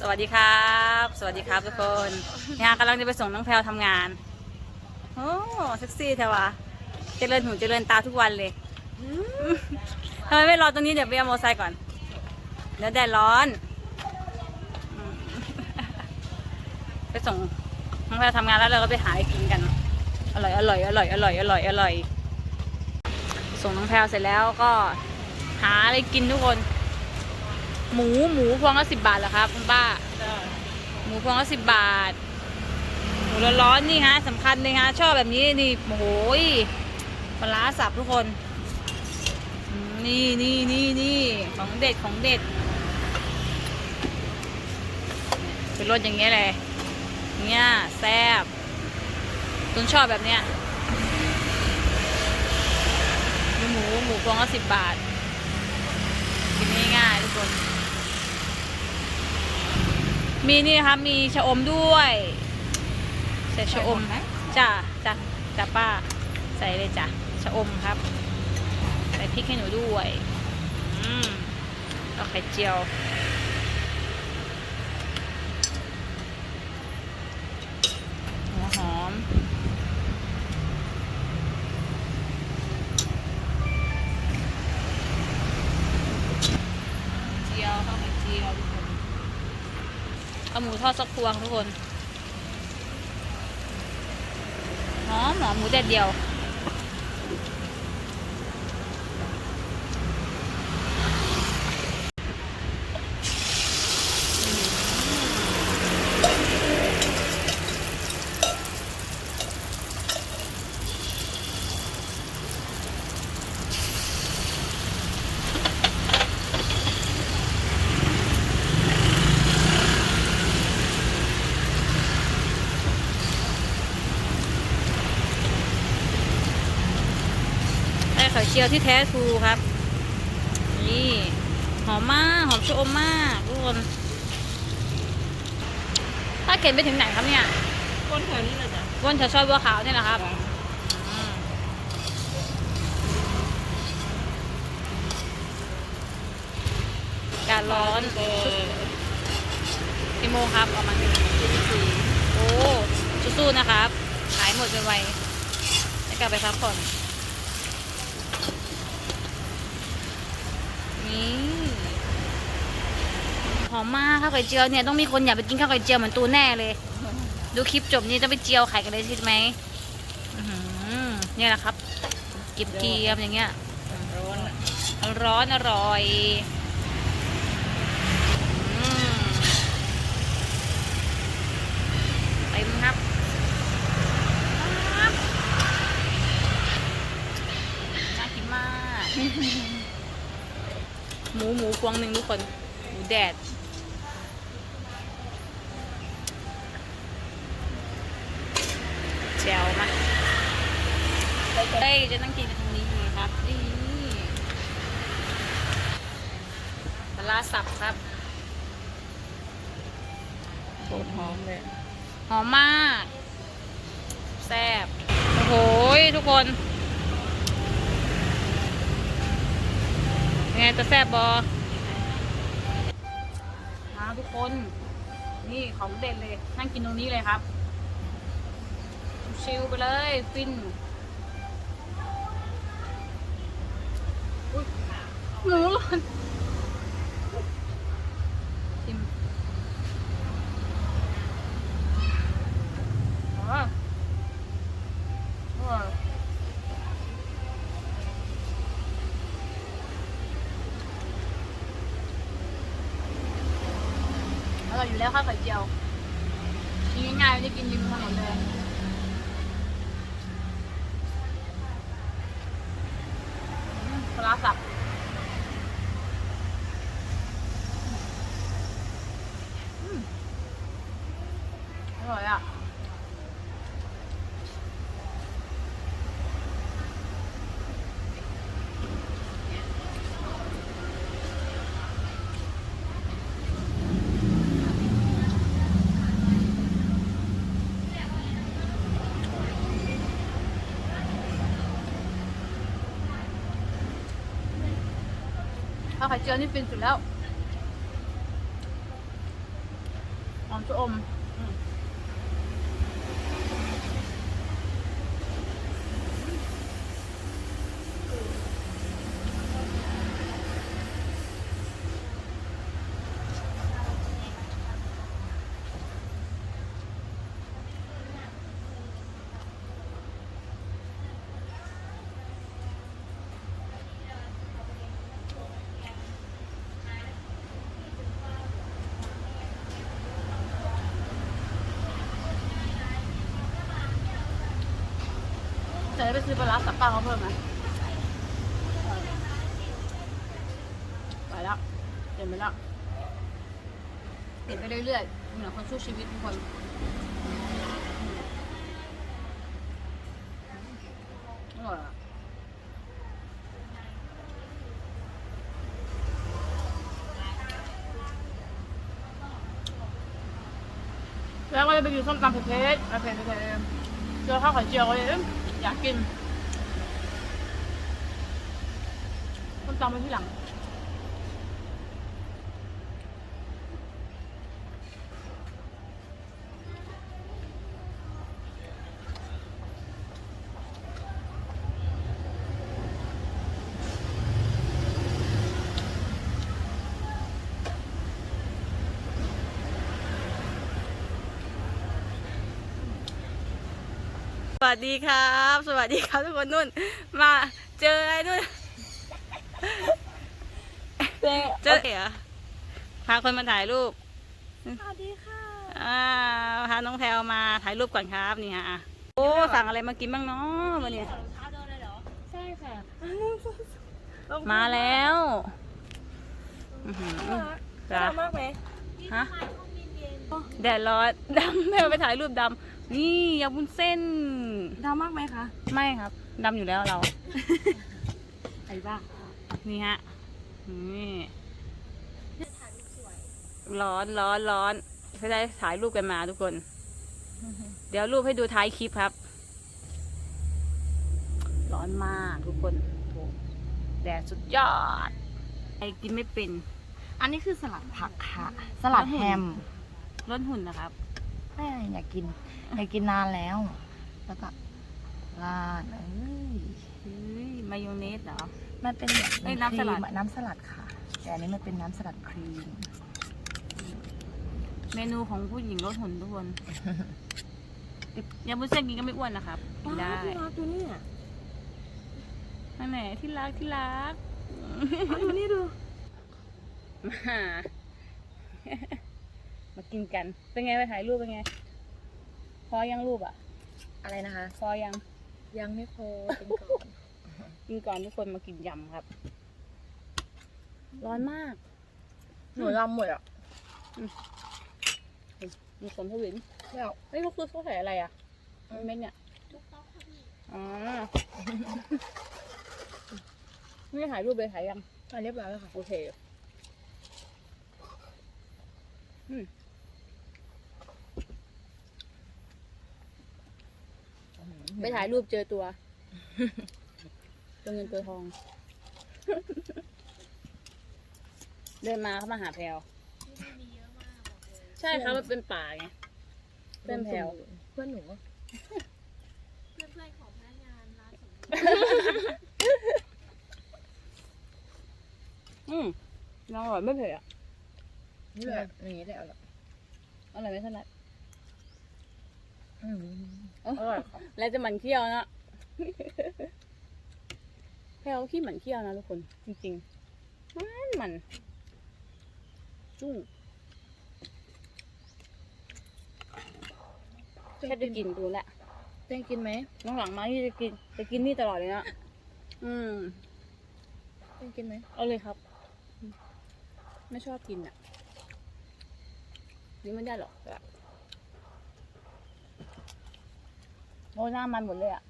สวัสดีครับ สวัสดีครับทุกคนนี่ฮะกำลังจะไปส่งน้องแพลวทำงาน โอ้เซ็กซี่เทวะเจริญหูเจริญตาทุกวันเลยทำไมไม่รอตรงนี้เดี๋ยวไปเอามอไซค์ก่อน เดี๋ยวแดดร้อน ไปส่งน้องแพลวทำงานแล้วเราก็ไปหาอะไรกินกัน อร่อยอร่อยอร่อยอร่อยอร่อยอร่อย ส่งน้องแพลวเสร็จแล้วก็หาอะไรกินทุกคน หมูหมูพวงละสิบบาทเหรอครับคุณป้า หมูพวงละสิบบาท หมูร้อนๆนี่ฮะสำคัญเลยฮะชอบแบบนี้นี่โอ้โหปลาสับทุกคน นี่นี่นี่นี่ของเด็ดของเด็ด เป็นรสอย่างเงี้ยเลยเนี้ยแซ่บตุนชอบแบบเนี้ยหมูหมูพวงละสิบบาทกินง่ายๆทุกคน มีนี่ครับมีชะอมด้วยใส่ชะอมจ้าจ้าจ้าป้า ใส่เลยจ้ะชะอมครับ ใส่พริกให้หนูด้วย อืมแล้วไข่เจียว หัวหอม เจียวข้าวไข่เจียวทุกคนเอาหมู ทอดสักพวงทุกคนหอมหอมหมูแดดเดียว ได้ไข่เจียวที่แท้ทรูครับ นี่หอมมากหอมชะอมมากทุกคนถ้าเข็นไปถึงไหนครับเนี่ยก้นแถวนี้เลยจ้ะก้นแถวซอยบัวขาวเนี่ยแหละครับอืมอากาศร้อนเออกี่โมงครับประมาณสี่โอ้สู้ๆนะครับ ขายหมดไวๆให้กลับไปพักผ่อน นี่หอมมากข้าวไข่เจียวเนี่ยต้องมีคนอยากไปกินข้าวไข่เจียวเหมือนตูนแน่เลย ดูคลิปจบนี้ต้องไปเจียวไข่กันเลยใช่ไหมอื้อหือเนี่ยแหละครับเก็บเกียมอย่างเงี้ยร้อนอร้อนอร่อยอืมเต็มครับครับน่ากินมาก มูหมูพวงหนึ่งทุกคนหมูแดดแจวมาเฮ้ยจะนั่งกินกันตรงนี้ไงครับนี่ปลาร้าสับครับโคตรหอมเลยหอมมาก แซ่บโอ้โหทุกคน ยังไงจะแซ่บบอมาทุกคน นี่ของเด็ดเลย นั่งกินตรงนี้เลยครับ ชิลไปเลย ฟินอุ๊ยหนูหล่นชิมอ๋ออร่อยอ ร่อยอยู่แล้วข้าวไข่เจียวกินง่ายๆไม่ได้กินริมถนนเลยปลาร้าสับ ข่เจียวนี่ฟินสุดแล้วอมชอม ไปซื้อปลาร้าสับปลาเขาเพิ่มไหมไปแล้วเต็มไปแล้วเต็มไปเรื่อยๆเหมือนคนสู้ชีวิตทุกคนอร่อยอะแล้วก็จะไปกินส้มตำเผ็ดๆเผ็ดๆเผ็ดๆเจอข้าวไข่เจียวเลย อยากกินต้มตำไปที่หลัง วัสดีครับ สวัสดีครับทุกคนนุ่น มาเจอไอ้นุ่นเจอเหรอพาคนมาถ่ายรูป สวัสดีค่ะอ่าพาน้องแพลวมาถ่ายรูปก่อนครับนี่ฮะอะโอ้สั่งอะไรมากินบ้างเนาะวันนี้ใช่ค่ะ มาแล้วอื้อหือจ้ะมากไหมฮะแดดร้อนดำแม่ไปถ่ายรูปดำ นี่ยำวุ้นเส้น ดำมากไหมคะ ไม่ครับดำอยู่แล้วเรา ไอ้บ้า นี่ฮะ นี่ร้อนร้อนร้อนจะได้ถ่ายรูปกันมาทุกคน เดี๋ยวรูปให้ดูท้ายคลิปครับ ร้อนมากทุกคนโอ้แดดสุดยอดไอกินไม่เป็น อันนี้คือสลัดผักค่ะ สลัดแฮมลดหุ่นนะครับแม่อยากกิน อยกินนานแล้ว แล้วก็ราดเอ้ยเฮ้ยมายองเนสเหรอ มันเป็นแบบเอ้ยน้ำสลัด ครีมอะน้ำสลัดค่ะ แต่อันนี้มันเป็นน้ำสลัดครีม เมนูของผู้หญิงลดหุ่นทุกคนยำบุญเส้นกินก็ไม่อ้วนนะครับกินได้รักดูนี่นั่นแหละที่รักที่รักดูนี่ดู มา มากินกัน เป็นไงไปถ่ายรูปเป็นไง พอยังรูปอะ อะไรนะคะ พอยังยังไม่พอกินก่อนกินก่อนทุกคนมากินยำครับ ร้อนมาก หนูรำหมดอะมีคนทวินไม่เอาเฮ้ยเขาคือเขาใส่อะไรอะเม็ดเนี่ยอ๋อไม่ได้ถ่ายรูปเลยถ่ายยังอะเรียบร้อยแล้วค่ะ โอเค อืม ไปถ่ายรูปเจอตัว ตัวเงินตัวทอง เดินมาเขามาหาแพลวใช่ครับมันเป็นป่าไงเป็นแพลวเพื่อนหนูอืมน้องอร่อยไม่เผ็ดอะนี่แหละอย่างนี้แหละอร่อยอร่อยไม่เท่าไหร่อืม อร่อยแล้วจะหมันเคี้ยวนะแพลวขี้หมันเคี้ยวนะทุกคน จริงๆ มันมันจุ้งแค่จะกินดูแหละเต้งกินไหมน้องหลังมาที่จะกิน จะกินนี่ตลอดเลยนะ อืมเต้งกินไหมเอาเลยครับ ไม่ชอบกินอะนี่ไม่ได้หรอกแบบ โอ้ยหน้ามันหมดเลยอะ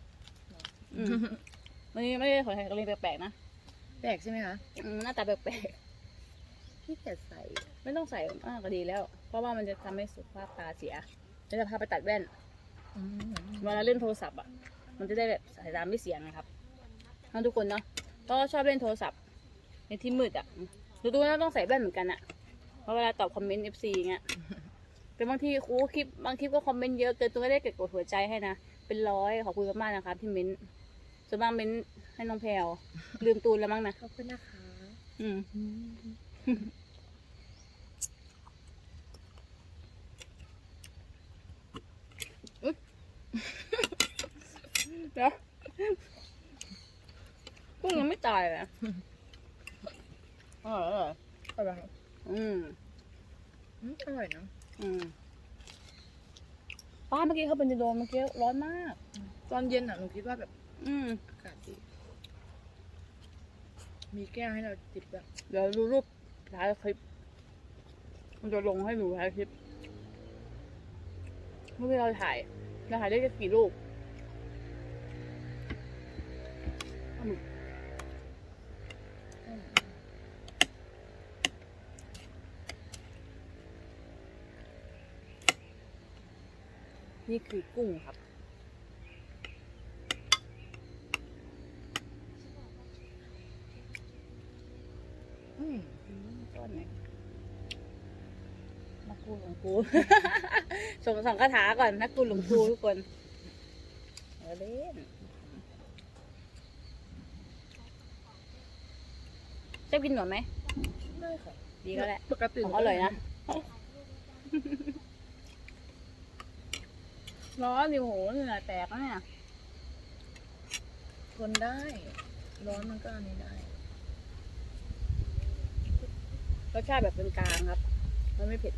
อืมวันนี้ไม่ได้ขอใช้กระเลงแปลกๆนะแปลกใช่ไหมคะอืมหน้าตาแปลกพี่แกใส่ๆไม่ต้องใส่มากก็ดีแล้ว เพราะว่ามันจะทำให้สุขภาพตาเสียจะจะพาไปตัดแว่น อืมเวลาเล่นโทรศัพท์อะ มันจะได้แบบสายตาไม่เสียนะครับทั้งทุกคนเนาะ ก็ชอบเล่นโทรศัพท์ ในที่มืดอะดูดูแล้วต้องใส่แว่นเหมือนกันอะ เพราะเวลาตอบคอมเมนต์ FC เงี้ยแต่บางทีครูคลิปบางคลิปก็คอมเมนต์เยอะเกินตัวก็ได้เกิดกดหัวใจให้นะ เป็นร้อยขอบคุณมากๆนะคะที่เม้นต์ส่วนมากเม้นต์ให้น้องแพลวลืมตูนแล้วมั้งนะขอบคุณนะคะ อืมเดี๋ยวกุ้งยังไม่ตายเลยอะอร่อยอร่อยอร่อยครับอืมอืมอร่อยนะอืม ป้าเมื่อกี้เขาเป็นจะโดนเมื่อกี้ร้อนมาก ตอนเย็นอะหนูคิดว่าแบบอืมอากาศดี มีแก้วให้เราจิบแบบเดี๋ยวดูรูปท้ายคลิป มันจะลงให้ดูท้ายคลิปเมื่อกี้เราถ่ายเราถ่ายได้แค่กี่รูปปลาหมึก นี่คือกุ้งครับ อืมก้อนไหนนักกูหลงกูส่งส่งคาถาก่อนนักกูหลงกูทุกคนเอาเล่นชอบกินหนวดไหมไม่ค่ะดีก็แหละปกติของอร่อยนะ ร้อนดิโหเหงื่อแตกแล้วเนี่ยทนได้ ร้อนมันก็อันนี้ได้รสชาติแบบเป็นกลางครับ มันไม่เผ็ด